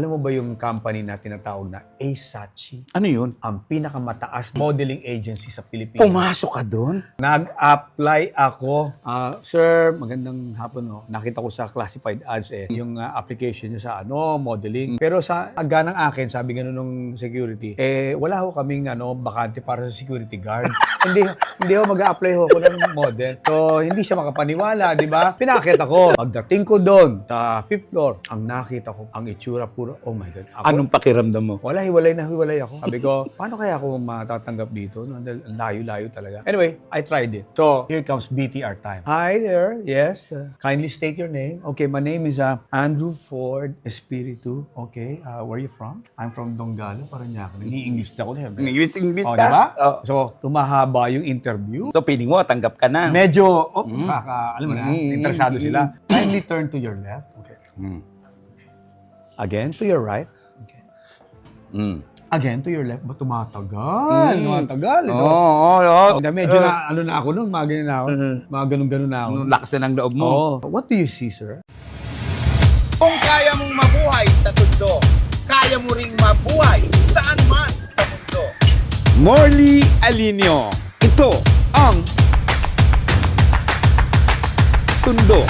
Alam mo ba yung company na tinatawag na Asachi? Ano yun? Ang pinakamataas modeling agency sa Pilipinas. Pumasok ka doon? Nag-apply ako. Ah, sir, magandang hapon. No? Nakita ko sa classified ads eh, yung ah, application niyo sa ano, modeling. Pero sa aga ng akin, sabi ganun nung security, eh wala ho kaming ano, bakante para sa security guard. hindi hindi ho mag-apply ho ako ng model. So, hindi siya makapaniwala, di ba? Pinakit ako. Pagdating ko doon sa fifth floor, ang nakita ko, ang itsura puro, oh my God. Ako, Anong pakiramdam mo? wala, hiwalay na hiwalay ako. Sabi ko, paano kaya ako matatanggap dito? No, Layo-layo talaga. Anyway, I tried it. So, here comes BTR time. Hi there. Yes. uh, kindly state your name. Okay, my name is uh, Andrew Ford Espiritu. Okay. Uh, where are you from? I'm from Donggala, Paranaque. Nag-i-English na ako. English, English Oh, ka? diba? Oh. So, tumahaba yung interview. So, piling mo, tanggap ka na. Medyo, oh, kaka, alam mo na, Mm. interesado sila. Kindly turn to your left. Okay. Mm. Again, to your right. Okay. Mm. Again, to your left. Ba, tumatagal. Tumatagal. Ito. Oo, oo, oo. Hindi, medyo na, ano na ako nun, mga ganyan na ako. Mga ganun-ganun na ako. Ang lakas na ng loob mo. Oh. What do you see, sir? Kung kaya mong mabuhay sa tundo, kaya mo ring mabuhay saan man sa mundo. Morley Alinio. Ito ang Tundo